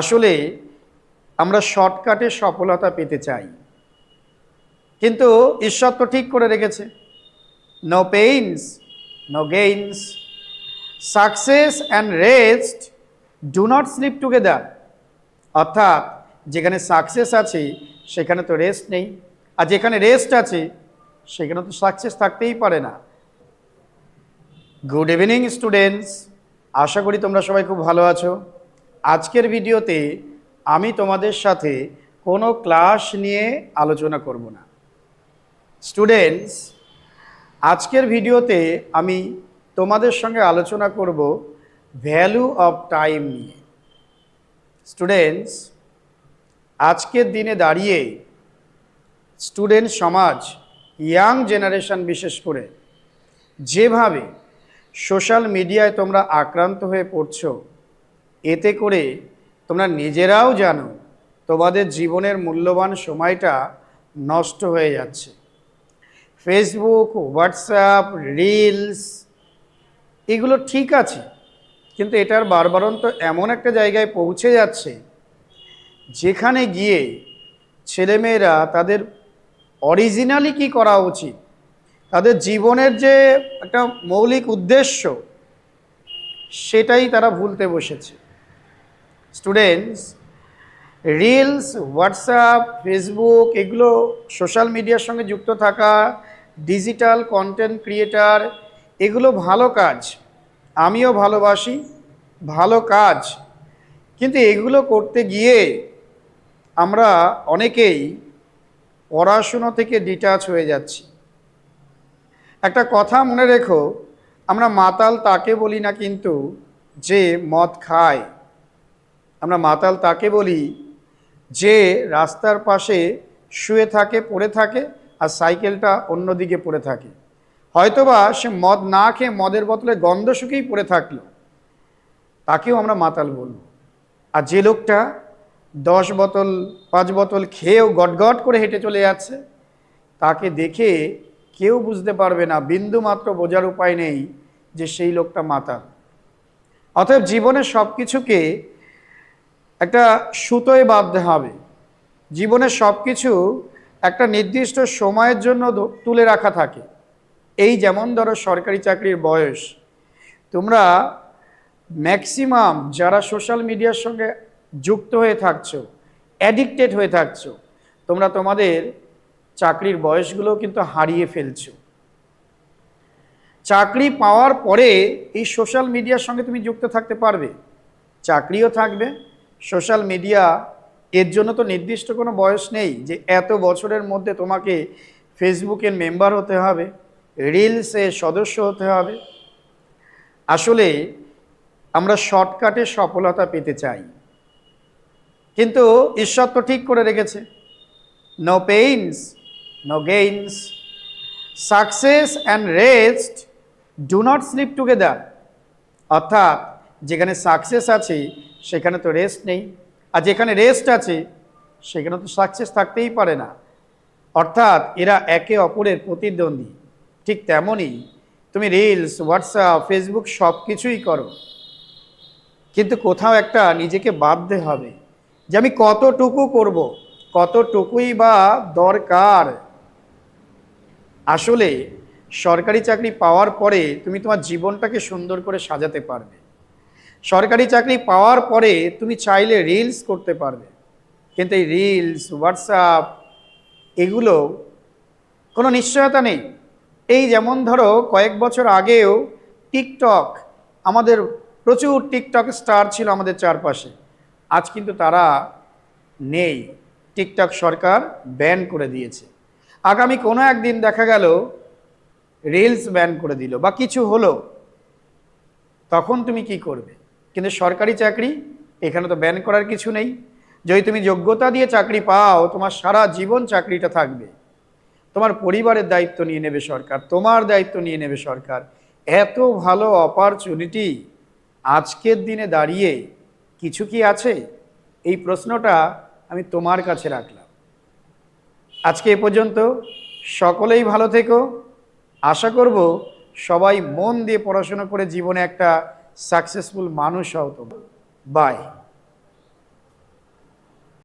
আসলে আমরা শর্টকাটে সফলতা পেতে চাই। কিন্তু ঈশ্বর তো ঠিক করে রেখেছে। No pains no gains success and rest do not sleep together অর্থাৎ যেখানে সাকসেস আছে, সেখানে তো রেস্ট নেই। আর যেখানে রেস্ট আছে, সেখানে তো সাকসেস থাকতেই পারে না। গুড ইভিনিং স্টুডেন্টস আশা করি তোমরা সবাই খুব ভালো আছো। আজকের ভিডিওতে আমি তোমাদের সাথে কোনো ক্লাস নিয়ে আলোচনা করব না। স্টুডেন্টস আজকের ভিডিওতে আমি তোমাদের সঙ্গে আলোচনা করব ভ্যালু অফ টাইম নিয়ে। স্টুডেন্টস আজকের দিনে দাঁড়িয়ে স্টুডেন্ট সমাজ, ইয়াং জেনারেশন বিশেষ করে, যেভাবে সোশ্যাল মিডিয়ায় তোমরা আক্রান্ত হয়ে পড়ছো এতে করে তোমরা নিজেরাও জানো তোমাদের জীবনের মূল্যবান সময়টা নষ্ট হয়ে যাচ্ছে। ফেসবুক হোয়াটসঅ্যাপ রিলস এগুলো ঠিক আছে, কিন্তু এটার বারবারন্ত এমন একটা জায়গায় পৌঁছে যাচ্ছে যেখানে গিয়ে ছেলেমেয়েরা তাদের অরিজিনালি কি করা উচিত, তাদের জীবনের যে একটা মৌলিক উদ্দেশ্য সেটাই তারা ভুলতে বসেছে। Students reels WhatsApp Facebook social social মিডিয়ার সঙ্গে যুক্ত থাকা ডিজিটাল কন্টেন্ট ক্রিয়েটার এগুলো ভালো কাজ। আমিও ভালোবাসি, ভালো কাজ। কিন্তু এগুলো করতে গিয়ে আমরা অনেকেই পড়াশুনো থেকে ডিটাচ হয়ে যাচ্ছি। একটা কথা মনে রেখো, আমরা মাতাল তাকে বলি না কিন্তু যে মদ খায়। আমরা মাতাল তাকে বলি যে রাস্তার পাশে শুয়ে থাকে, পড়ে থাকে আর সাইকেলটা অন্যদিকে পড়ে থাকে। হয়তোবা সে মদ না খেয়ে মদের বোতলে গন্ধ শুকেই পড়ে থাকল। তাকেও আমরা মাতাল বলব। আর যে লোকটা দশ বোতল, পাঁচ বোতল খেয়েও গটগট করে হেঁটে চলে যাচ্ছে, তাকে দেখে কেউ বুঝতে পারবে না, বিন্দু মাত্র বোঝার উপায় নেই যে সেই লোকটা মাতাল। অতএব জীবনের সব কিছুকে একটা সুতোয় বাঁধতে হবে। জীবনের সব কিছু একটা নির্দিষ্ট সময়ের জন্য তুলে রাখা থাকে। এই যেমন ধরো সরকারি চাকরির বয়স, তোমরা ম্যাক্সিমাম যারা সোশ্যাল মিডিয়ার সঙ্গে যুক্ত হয়ে থাকছো, অ্যাডিক্টেড হয়ে থাকছো, তোমরা তোমাদের চাকরির বয়সগুলো কিন্তু হারিয়ে ফেলছো। চাকরি পাওয়ার পরে এই সোশ্যাল মিডিয়ার সঙ্গে তুমি যুক্ত থাকতে পারবে। চাকরিও থাকবে সোশ্যাল মিডিয়া এর জন্য তো নির্দিষ্ট কোনো বয়স নেই যে এত বছরের মধ্যে তোমাকে ফেসবুকের মেম্বার হতে হবে, রিলসে সদস্য হতে হবে। আসলে আমরা শর্টকাটে সফলতা পেতে চাই। কিন্তু ঈশ্বর তো ঠিক করে রেখেছে। No pains no gains success and rest do not sleep together অর্থাৎ যেখানে সাকসেস আছে, সেখানে তো রেস্ট নেই। আর যেখানে রেস্ট আছে, সেখানে তো সাকসেস থাকতেই পারে না। অর্থাৎ এরা একে অপরের প্রতিদ্বন্দ্বী। ঠিক তেমনই তুমি রিলস হোয়াটসঅ্যাপ ফেসবুক সব কিছুই করো। কিন্তু কোথাও একটা নিজেকে বাঁধতে হবে যে আমি কতটুকু করব, কতটুকুই বা দরকার। আসলে সরকারি চাকরি পাওয়ার পরে তুমি তোমার জীবনটাকে সুন্দর করে সাজাতে পারবে। সরকারি চাকরি পাওয়ার পরে তুমি চাইলে রিলস করতে পারবে। কিন্তু এই রিলস হোয়াটসঅ্যাপ এগুলো কোনো নিশ্চয়তা নেই। এই যেমন ধরো, কয়েক বছর আগেও টিকটক আমাদের প্রচুর টিকটক স্টার ছিল আমাদের চারপাশে। আজ কিন্তু তারা নেই। টিকটক সরকার ব্যান করে দিয়েছে। আগামী কোনো একদিন দেখা গেল রিলস ব্যান করে দিল বা কিছু হলো, তখন তুমি কি করবে? কিন্তু সরকারি চাকরি, এখানে তো ব্যান করার কিছু নেই। যদি তুমি যোগ্যতা দিয়ে চাকরি পাও, তোমার সারা জীবন চাকরিটা থাকবে। তোমার পরিবারের দায়িত্ব নিয়ে নেবে সরকার, তোমার দায়িত্ব নিয়ে নেবে সরকার। এত ভালো অপরচুনিটি আজকের দিনে দাঁড়িয়ে কিছু কি আছে? এই প্রশ্নটা আমি তোমার কাছে রাখলাম। আজকে এ পর্যন্ত সকলেই ভালো থেকো। আশা করব সবাই মন দিয়ে পড়াশোনা করে জীবনে একটা সাকসেসফুল মানুষ হও তো বাই